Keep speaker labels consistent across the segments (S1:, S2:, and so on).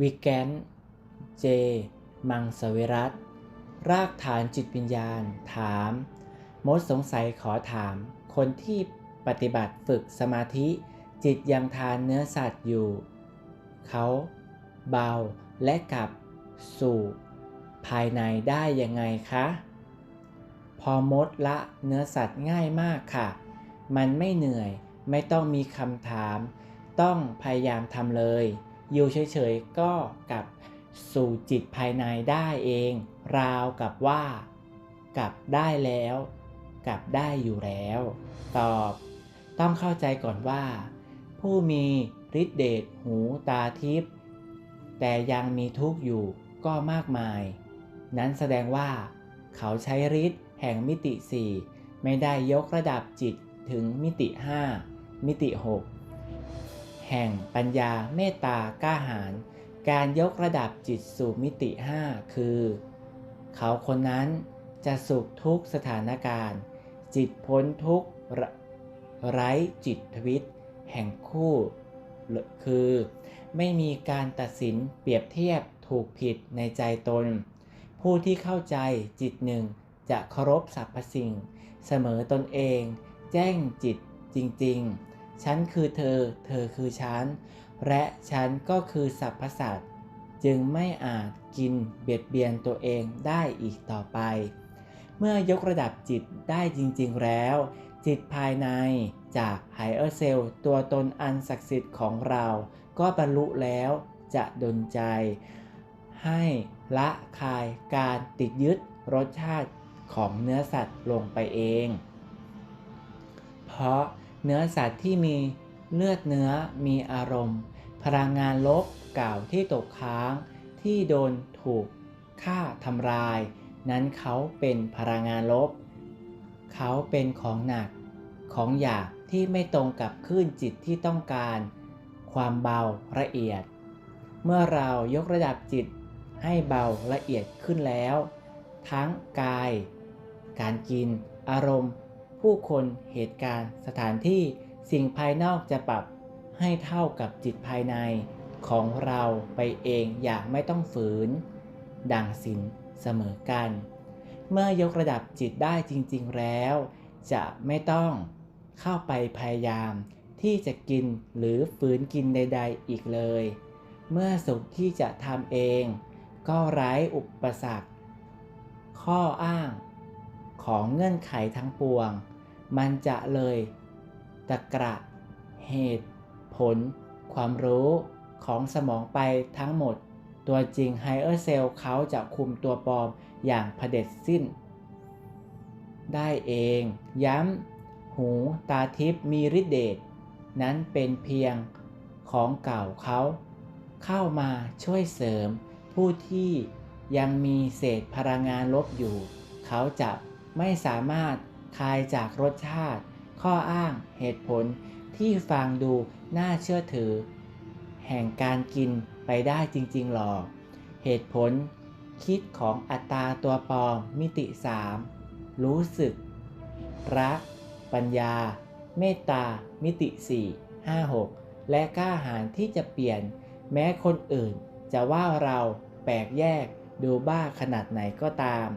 S1: วิแกนเจ มังสวิรัตรากฐานจิตวิญญาณ ถาม มดสงสัยขอถาม คนที่ปฏิบัติฝึกสมาธิ จิตยังทานเนื้อสัตว์อยู่ เขาเบาและกลับสู่ภายในได้ยังไงคะ พอมดละเนื้อสัตว์ง่ายมากค่ะ มันไม่เหนื่อย ไม่ต้องมีคำถาม ต้องพยายามทำเลย อยู่เฉยๆก็กลับสู่จิตภายในได้เอง ราวกับว่า กลับได้แล้ว กลับได้อยู่แล้ว ตอบ ต้องเข้าใจก่อนว่า ผู้มีฤทธิเดชหูตาทิพย์แต่ยังมีทุกข์อยู่ก็มากมาย นั้นแสดงว่า เขาใช้ฤทธิ์แห่งมิติสี่ไม่ได้ยกระดับจิตถึงมิติ 5 มิติ 6 แห่งปัญญาเมตตากล้าหาญการยกระดับจิตสู่มิติ 5 คือ เขาคนนั้นจะสุขทุกสถานการณ์ จิตพ้นทุกไร้จิตทวิต แห่งคู่ คือ ไม่มีการตัดสินเปรียบเทียบถูกผิดในใจตน ผู้ที่เข้าใจจิตหนึ่งจะเคารพสรรพสิ่ง เสมอตนเอง แจ้งจิตจริง ๆ ฉันคือเธอ เธอคือฉัน และฉันก็คือสรรพสัตว์จึงไม่อาจกินเบียดเบียนตัวเองได้อีกต่อไป เมื่อยกระดับจิตได้จริง ๆ แล้ว จิตภายในจากไฮเออร์เซลตัวตนอันศักดิ์สิทธิ์ของเรา ก็บรรลุแล้วจะดลใจ ให้ละคายการติดยึดรสชาติของเนื้อสัตว์ลงไปเอง เพราะ เนื้อสัตว์ที่มีเลือดเนื้อมีอารมณ์ พลังงานลบเก่าที่ตกค้าง ที่โดนถูกฆ่าทำลาย นั้นเขาเป็นพลังงานลบ เขาเป็นของหนัก ของหยาบที่ไม่ตรงกับคลื่นจิตที่ต้องการ ความเบาละเอียด เมื่อเรายกระดับจิตให้เบาละเอียดขึ้นแล้ว ทั้งกาย การกิน อารมณ์ ผู้คนเหตุการณ์สถานที่สิ่งภายนอกจะปรับให้เท่ากับจิตภายในของเราไปเองอย่างไม่ต้องฝืน ดังสินเสมอกัน เมื่อยกระดับจิตได้จริง ๆแล้ว จะไม่ต้องเข้าไปพยายามที่จะกินหรือฝืนกินใด ๆ อีกเลย เมื่อสุขที่จะทำเอง ก็ไร้อุปสรรค ข้ออ้าง ของเงื่อนไขทั้งปวง มันจะเลยตะกระเหตุผล ความรู้ของสมองไปทั้งหมด ตัวจริงไฮเออร์เซลเขาจะคุมตัวปลอมอย่างเผด็จสิ้น ได้เอง ย้ำ หูตาทิพย์มีฤทธิเดชนั้นเป็นเพียงของเก่าเขา เข้ามาช่วยเสริม ผู้ที่ยังมีเศษพลังงานลบอยู่ เขาจะ ไม่สามารถคายจากรสชาติ ข้ออ้างเหตุผลที่ฟังดูน่าเชื่อถือ แห่งการกินไปได้จริงๆหรอกเหตุผล คิดของอัตราตัวปลอมมิติ 3 รู้สึก รัก ปัญญา เมตตา มิติ 4 5 6 และกล้าหาญที่จะเปลี่ยน แม้คนอื่นจะว่าเราแปลกแยกดูบ้าขนาดไหนก็ตาม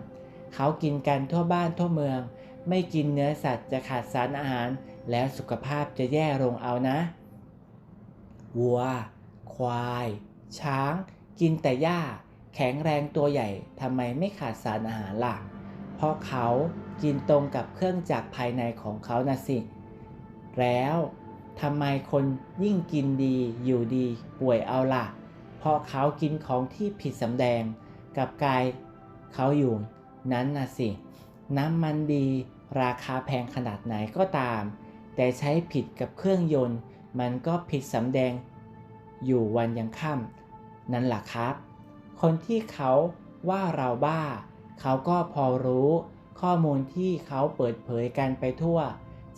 S1: เขากินกันทั่วบ้านทั่วเมือง ไม่กินเนื้อสัตว์จะขาดสารอาหาร แล้วสุขภาพจะแย่ลงเอานะ วัว ควาย ช้าง กินแต่หญ้า แข็งแรงตัวใหญ่ทำไมไม่ขาดสารอาหารล่ะ เพราะเขากินตรงกับเครื่องจักรภายในของเขานะสิ แล้วทำไมคนยิ่งกินดีอยู่ดีป่วยเอาล่ะ เพราะเขากินของที่ผิดสำแดง กับกายเขาอยู่ นั้นน่ะสิ น้ำมันดี ราคาแพงขนาดไหนก็ตาม แต่ใช้ผิดกับเครื่องยนต์ มันก็ผิดสำแดง อยู่วันยังค่ำนั่นแหละครับ คนที่เขาว่าเราบ้า เขาก็พอรู้ข้อมูลที่เขาเปิดเผยกันไปทั่ว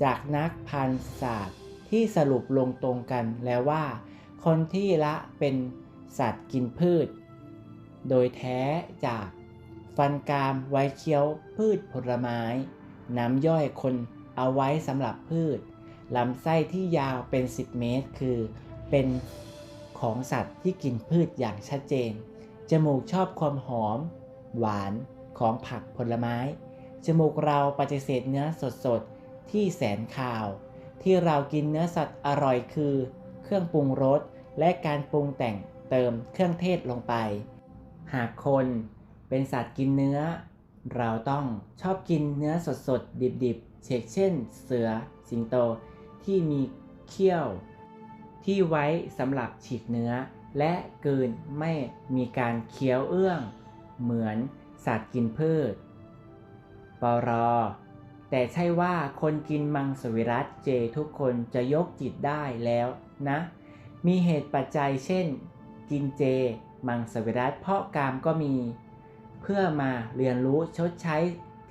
S1: จากนักพันศาสตร์ที่สรุปลงตรงกันแล้วว่า คนที่ละเป็นสัตว์กินพืช โดยแท้จาก ฟันกรามไว้เคี้ยวพืชผลไม้ น้ำย่อยคนเอาไว้สำหรับพืชลำไส้ที่ยาวเป็น 10 เมตร คือ เป็นของสัตว์ที่กินพืชอย่างชัดเจน จมูกชอบความหอม หวานของผักผลไม้ จมูกเราปฏิเสธเนื้อสดๆ ที่แสนคาว ที่เรากินเนื้อสัตว์อร่อยคือ เครื่องปรุงรสและการปรุงแต่งเติมเครื่องเทศลงไป หากคน เป็นสัตว์กินเนื้อ เราต้องชอบกินเนื้อสดๆ ดิบๆ เช่นเช่น เสือ สิงโต ที่มีเขี้ยว ที่ไว้สำหรับฉีกเนื้อ และกืนไม่มีการเคี้ยวเอื้อง เหมือนสัตว์กินพืช ปรแต่ใช่ว่าคนกินมังสวิรัตเจทุกคนจะยกจิตได้แล้วนะ มีเหตุปัจจัยเช่น กินเจ มังสวิรัตเพราะกามก็มี เพื่อมาเรียนรู้ชดใช้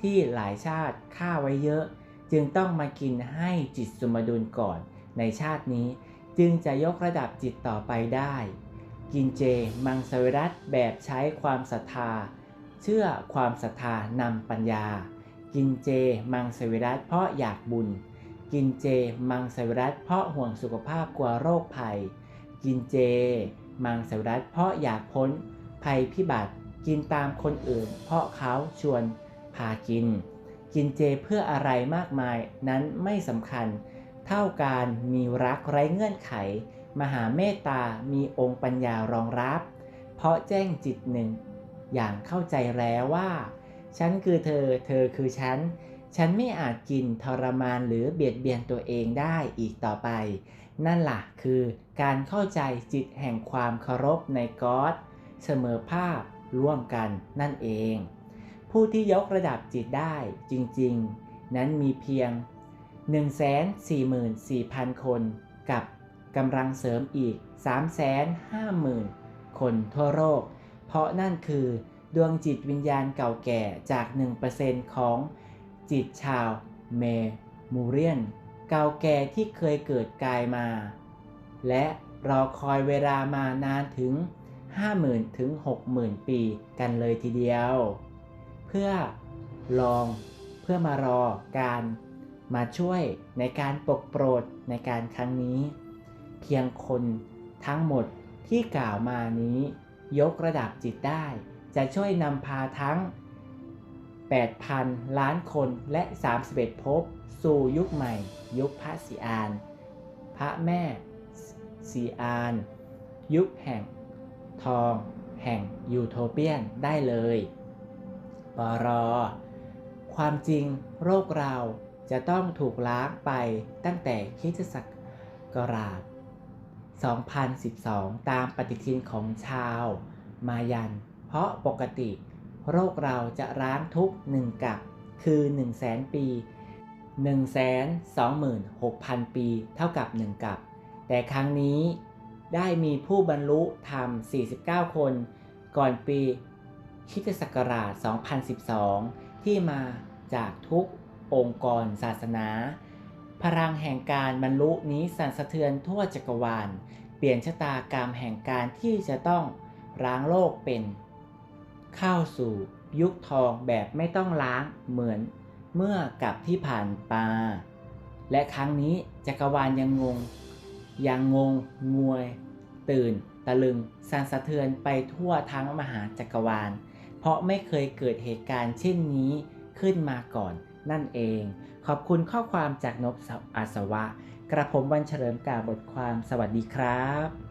S1: ที่หลายชาติฆ่าไว้เยอะ จึงต้องมากินให้จิตสมดุลก่อนในชาตินี้ จึงจะยกระดับจิตต่อไปได้ กินเจมังสวิรัตแบบใช้ความศรัทธา เชื่อความศรัทธานำปัญญา กินเจมังสวิรัตเพราะอยากบุญ กินเจมังสวิรัตเพราะห่วงสุขภาพกลัวโรคภัย กินเจ มังสวิรัตเพราะอยากพ้นภัยพิบัติ กินตามคนอื่น เพราะเขาชวนพากิน กินเจเพื่ออะไรมากมายนั้นไม่สำคัญ เท่าการมีรักไร้เงื่อนไข มหาเมตตามีองค์ปัญญารองรับ เพราะแจ้งจิตหนึ่ง อย่างเข้าใจแล้วว่า ฉันคือเธอ เธอคือฉัน ฉันไม่อาจกินทรมานหรือเบียดเบียนตัวเองได้อีกต่อไป นั่นล่ะคือการเข้าใจจิตแห่งความเคารพในก๊อดเสมอภาพ ร่วมกันนั่นเอง ผู้ที่ยกระดับจิตได้จริงๆ นั้นมีเพียง 144,000 คนกับกำลังเสริมอีก 350,000 คนทั่วโลก เพราะนั่นคือดวงจิตวิญญาณเก่าแก่จาก 1%ของจิตชาวเมมูเรียน เก่าแก่ที่เคยเกิดกายมา และรอคอยเวลามานานถึง 50,000 ถึง 60,000 ปีกันเลยทีเดียว เพื่อลองเพื่อมารอการมาช่วยในการปกโปรดในการครั้งนี้ เพียงคนทั้งหมดที่กล่าวมานี้ ยกระดับจิตได้ จะช่วยนำพาทั้ง 8,000 ล้านคนและ 31ภพสู่ยุคใหม่ ยุคพระสีอาน พระแม่สีอาน ยุคแห่ง ทองแห่งยูโทเปียนได้เลยปรความจริงโรคเราจะต้องถูกล้างไปตั้งแต่คิสตศักราช 2012 ตามปฏิทินของชาวมายัน เพราะปกติ โรคเราจะล้างทุกหนึ่งกับคือ 1 0 0 0 0แสนปี 126,000 ปี เท่ากับ 1 กับ แต่ครั้งนี้ ได้มีผู้บรรลุธรรม 49 คน ก่อนปีคิตศักราช 2012 ที่มาจากทุกองค์กรศาสนา พลังแห่งการบรรลุนี้สั่นสะเทือนทั่วจักรวาล เปลี่ยนชะตากรรมแห่งการที่จะต้องล้างโลกเป็น เข้าสู่ยุคทองแบบไม่ต้องล้างเหมือนเมื่อกับที่ผ่านมาและครั้งนี้จักรวาลยังงง ยังงง งวย ตื่น ตะลึงสั่นสะเทือนไปทั่วทั้งมหาจักรวาล เพราะไม่เคยเกิดเหตุการณ์เช่นนี้ขึ้นมาก่อนนั่นเอง ขอบคุณข้อความจากนบอาสวะ กระผมวันเฉลิมกาบทความสวัสดีครับ